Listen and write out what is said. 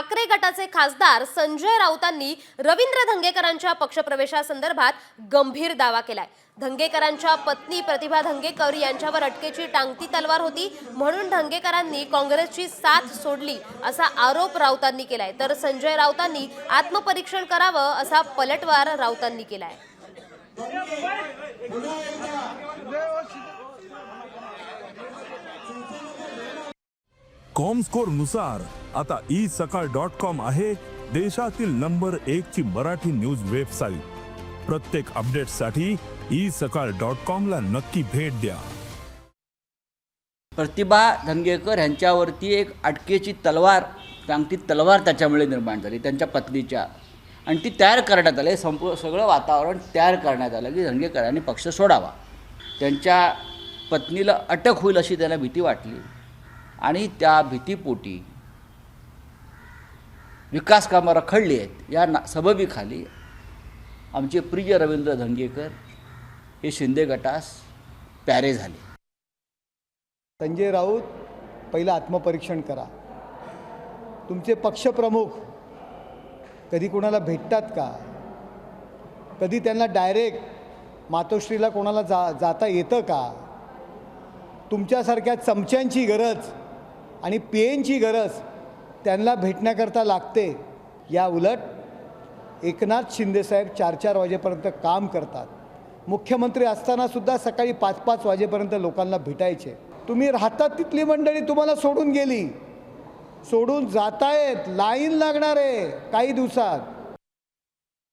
ठाकरे गटाचे खासदार संजय राऊतांनी रवींद्र धंगेकरांच्या पक्षप्रवेशासंदर्भात गंभीर दावा केलाय. धंगेकरांच्या पत्नी प्रतिभा धंगेकर यांच्यावर अटकेची टांगती तलवार होती म्हणून धंगेकरांनी काँग्रेसची साथ सोडली असा आरोप राऊतांनी केलाय. तर संजय राऊतांनी आत्मपरीक्षण करावं असा पलटवार राऊतांनी केलाय. कॉमस्कोरनुसार आता ई सकाळ डॉट कॉम आहे देशातील नंबर एक ची मराठी न्यूज वेबसाईट. प्रत्येक अपडेटसाठी ई सकाळ डॉट कॉम ला नक्की भेट द्या. प्रतिभा धनगेकर यांच्यावरती एक अटकेची तलवार ती तलवार त्याच्यामुळे निर्माण झाली त्यांच्या पत्नीच्या. आणि ती तयार करण्यात आली संप सगळं वातावरण तयार करण्यात आलं की धनगेकरांनी पक्ष सोडावा. त्यांच्या पत्नीला अटक होईल अशी त्यांना भीती वाटली. आणि त्या भीतीपोटी विकास कामं रखडली आहेत. या ना सबबीखाली आमचे प्रिय रवींद्र धंगेकर हे शिंदे गटास प्यारे झाले. संजय राऊत पहिलं आत्मपरीक्षण करा. तुमचे पक्षप्रमुख कधी कोणाला भेटतात का? कधी त्यांना डायरेक्ट मातोश्रीला कोणाला जा जाता येतं का? तुमच्यासारख्या चमच्यांची गरज आणि पेनची गरज त्यांना भेटण्याकरता लागते. या उलट एकनाथ शिंदेसाहेब चार चार वाजेपर्यंत काम करतात. मुख्यमंत्री असतानासुद्धा सकाळी पाच पाच वाजेपर्यंत लोकांना भेटायचे. तुम्ही राहतात तिथली मंडळी तुम्हाला सोडून गेली. सोडून जातायत लाईन लागणार आहे काही दिवसात.